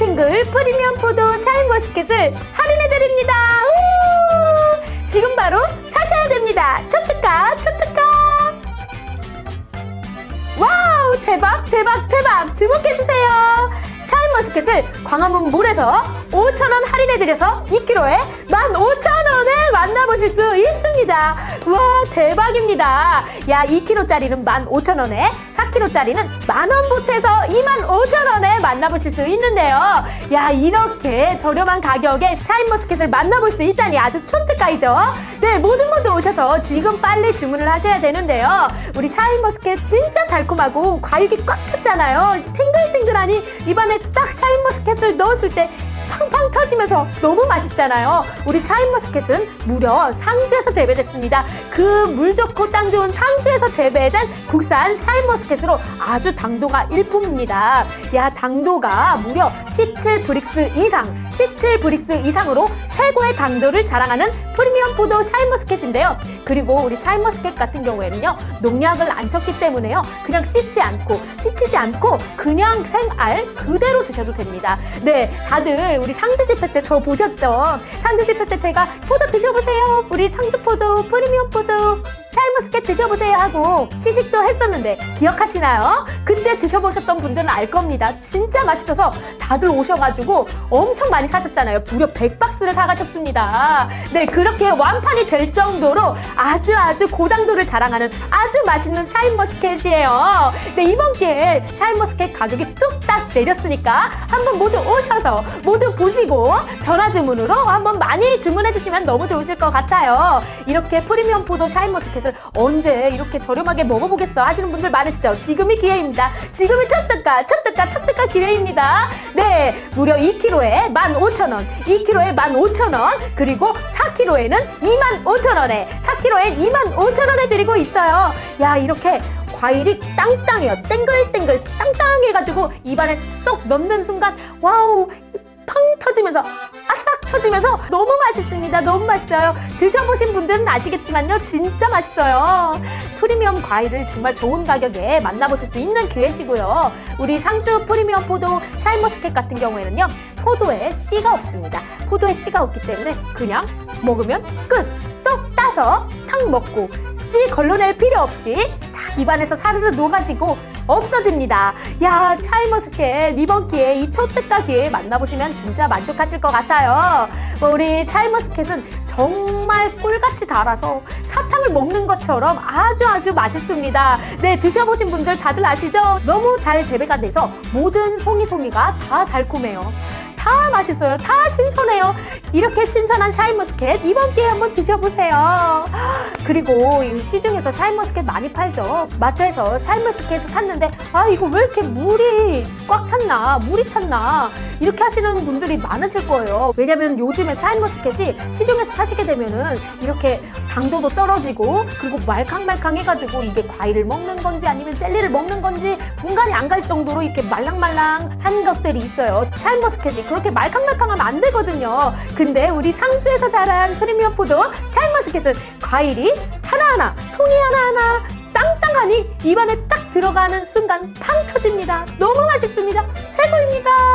탱글탱글 프리미엄 포도 샤인머스켓을 할인해드립니다. 우! 지금 바로 사셔야 됩니다. 초특가, 초특가. 와우, 대박, 대박, 대박. 주목해주세요. 샤인머스켓을 광화문 몰에서 5,000원 할인해드려서 2kg에 15,000원에 만나보실 수 있습니다. 와, 대박입니다. 야, 2kg짜리는 15,000원에 4kg짜리는 만원 보태서 25,000원에 만나보실 수 있는데요. 야, 이렇게 저렴한 가격에 샤인머스켓을 만나볼 수 있다니 아주 촌특가이죠. 네, 모두 모두 오셔서 지금 빨리 주문을 하셔야 되는데요. 우리 샤인머스켓 진짜 달콤하고 과육이 꽉 찼잖아요. 탱글탱글하니 입안에 딱 샤인머스켓을 넣었을 때 팡팡 터지면서 너무 맛있잖아요. 우리 샤인머스켓은 무려 상주에서 재배됐습니다. 그 물 좋고 땅 좋은 상주에서 재배된 국산 샤인머스켓으로 아주 당도가 일품입니다. 야, 당도가 무려 17 브릭스 이상, 17 브릭스 이상으로 최고의 당도를 자랑하는 프리미엄 포도 샤인머스켓인데요. 그리고 우리 샤인머스켓 같은 경우에는요, 농약을 안 쳤기 때문에요. 그냥 씻지 않고, 씻히지 않고, 그냥 생알 그대로 드셔도 됩니다. 네, 다들 우리 상주 집회 때 저 보셨죠? 상주 집회 때 제가 포도 드셔보세요. 우리 상주 포도, 프리미엄 포도, 샤인머스켓 드셔보세요 하고 시식도 했었는데 기억하시나요? 그때 드셔보셨던 분들은 알 겁니다. 진짜 맛있어서 다들 오셔가지고 엄청 많이 사셨잖아요. 무려 100박스를 사가셨습니다. 네, 그렇게 완판이 될 정도로 아주 아주 고당도를 자랑하는 아주 맛있는 샤인머스켓이에요. 네, 이번 기회에 샤인머스켓 가격이 뚝딱 내렸으니까 한번 모두 오셔서 모두 보시고 전화 주문으로 한번 많이 주문해 주시면 너무 좋으실 것 같아요. 이렇게 프리미엄 포도 샤인머스켓을 언제 이렇게 저렴하게 먹어보겠어 하시는 분들 많으시죠? 지금이 기회입니다. 지금이 첫 특가, 첫 특가, 첫 특가 기회입니다. 네, 무려 2kg에 15,000원, 2kg에 15,000원, 그리고 4kg에는 25,000원에, 4kg에 25,000원에 드리고 있어요. 야, 이렇게 과일이 땅땅해요. 땡글땡글 땅땅해가지고 입안에 쏙 넣는 순간 와우 팡 터지면서 아싹 터지면서 너무 맛있습니다. 너무 맛있어요. 드셔보신 분들은 아시겠지만요. 진짜 맛있어요. 프리미엄 과일을 정말 좋은 가격에 만나보실 수 있는 기회시고요. 우리 상주 프리미엄 포도 샤인머스켓 같은 경우에는요. 포도에 씨가 없습니다. 포도에 씨가 없기 때문에 그냥 먹으면 끝! 뚝 따서 탁 먹고 씨 걸러낼 필요 없이 딱 입안에서 사르르 녹아지고 없어집니다. 야, 샤인머스켓 이번 기회에 이 초특가 기회에 만나보시면 진짜 만족하실 것 같아요. 뭐 우리 샤인머스켓은 정말 꿀같이 달아서 사탕을 먹는 것처럼 아주 아주 맛있습니다. 네, 드셔보신 분들 다들 아시죠? 너무 잘 재배가 돼서 모든 송이송이가 다 달콤해요. 다 맛있어요. 다 신선해요. 이렇게 신선한 샤인머스켓 이번 기회에 한번 드셔보세요. 그리고 이 시중에서 샤인머스켓 많이 팔죠. 마트에서 샤인머스켓을 샀는데 아 이거 왜 이렇게 물이 꽉 찼나 물이 찼나 이렇게 하시는 분들이 많으실 거예요. 왜냐면 요즘에 샤인머스켓이 시중에서 사시게 되면은 이렇게 당도도 떨어지고 그리고 말캉말캉 해가지고 이게 과일을 먹는 건지 아니면 젤리를 먹는 건지 분간이 안 갈 정도로 이렇게 말랑말랑한 것들이 있어요. 샤인머스켓이 그렇게 말캉말캉하면 안 되거든요. 근데 우리 상주에서 자란 프리미엄 포도 샤인머스켓은 과일이 하나하나 송이 하나하나 땅땅하니 입안에 딱 들어가는 순간 팡 터집니다. 너무 맛있습니다. 최고입니다.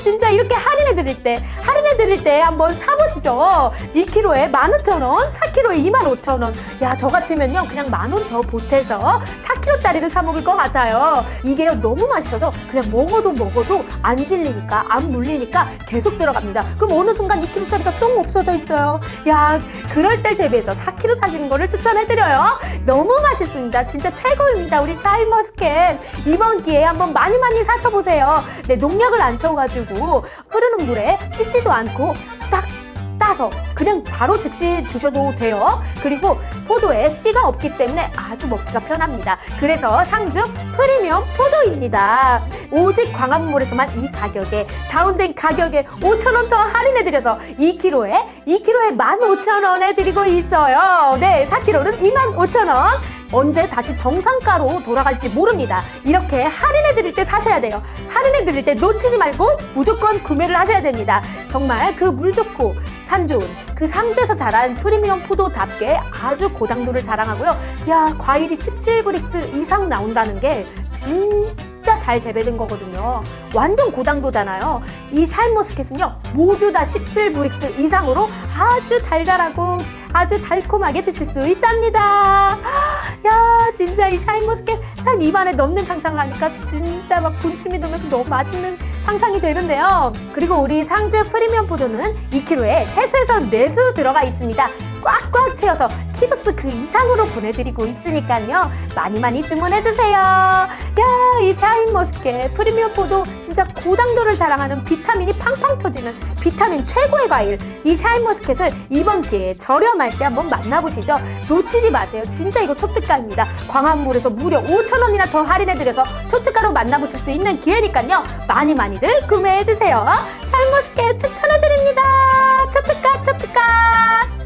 야, 진짜 이렇게 할인해 드릴 때, 할인해 드릴 때 한번 사보시죠. 2kg에 15,000원, 4kg에 25,000원. 야, 저 같으면요, 그냥 만 원 더 보태서 4kg짜리를 사 먹을 것 같아요. 이게 너무 맛있어서 그냥 먹어도 먹어도 안 질리니까, 안 물리니까 계속 들어갑니다. 그럼 어느 순간 2kg짜리가 똥 없어져 있어요. 야, 그럴 때 대비해서 4kg 사시는 거를 추천해 드려요. 너무 맛있습니다. 진짜 최고입니다. 우리 샤인머스켓. 이번 기회에 한번 많이 많이 사셔 보세요. 네, 농약을 안 쳐가지고 흐르는 물에 씻지도 않고 딱 따서 그냥 바로 즉시 드셔도 돼요. 그리고 포도에 씨가 없기 때문에 아주 먹기가 편합니다. 그래서 상주 프리미엄 포도입니다. 오직 광화문몰에서만 이 가격에 다운된 가격에 5,000원 더 할인해드려서 2kg에 2kg에 15,000원에 드리고 있어요. 네, 4kg는 25,000원. 언제 다시 정상가로 돌아갈지 모릅니다. 이렇게 할인해 드릴 때 사셔야 돼요. 할인해 드릴 때 놓치지 말고 무조건 구매를 하셔야 됩니다. 정말 그 물 좋고 산 좋은 그 상주에서 자란 프리미엄 포도답게 아주 고당도를 자랑하고요. 야, 과일이 17브릭스 이상 나온다는 게 진짜 진짜 잘 재배된 거거든요. 완전 고당도잖아요. 이 샤인머스켓은요, 모두 다 17브릭스 이상으로 아주 달달하고 아주 달콤하게 드실 수 있답니다. 야, 진짜 이 샤인머스켓 딱 입안에 넣는 상상을 하니까 진짜 막 군침이 돌면서 너무 맛있는 상상이 되는데요. 그리고 우리 상주 프리미엄 포도는 2kg에 3수에서 4수 들어가 있습니다. 꽉꽉 채워서 키로수 그 이상으로 보내드리고 있으니까요. 많이 많이 주문해주세요. 야, 이 샤인머스켓 프리미엄 포도 진짜 고당도를 자랑하는 비타민이 팡팡 터지는 비타민 최고의 과일. 이 샤인머스켓을 이번 기회에 저렴할 때 한번 만나보시죠. 놓치지 마세요. 진짜 이거 초특가입니다. 광화문몰에서 무려 5,000원이나 더 할인해드려서 초특가로 만나보실 수 있는 기회니까요. 많이 많이들 구매해주세요. 샤인머스켓 추천해드립니다. 초특가, 초특가.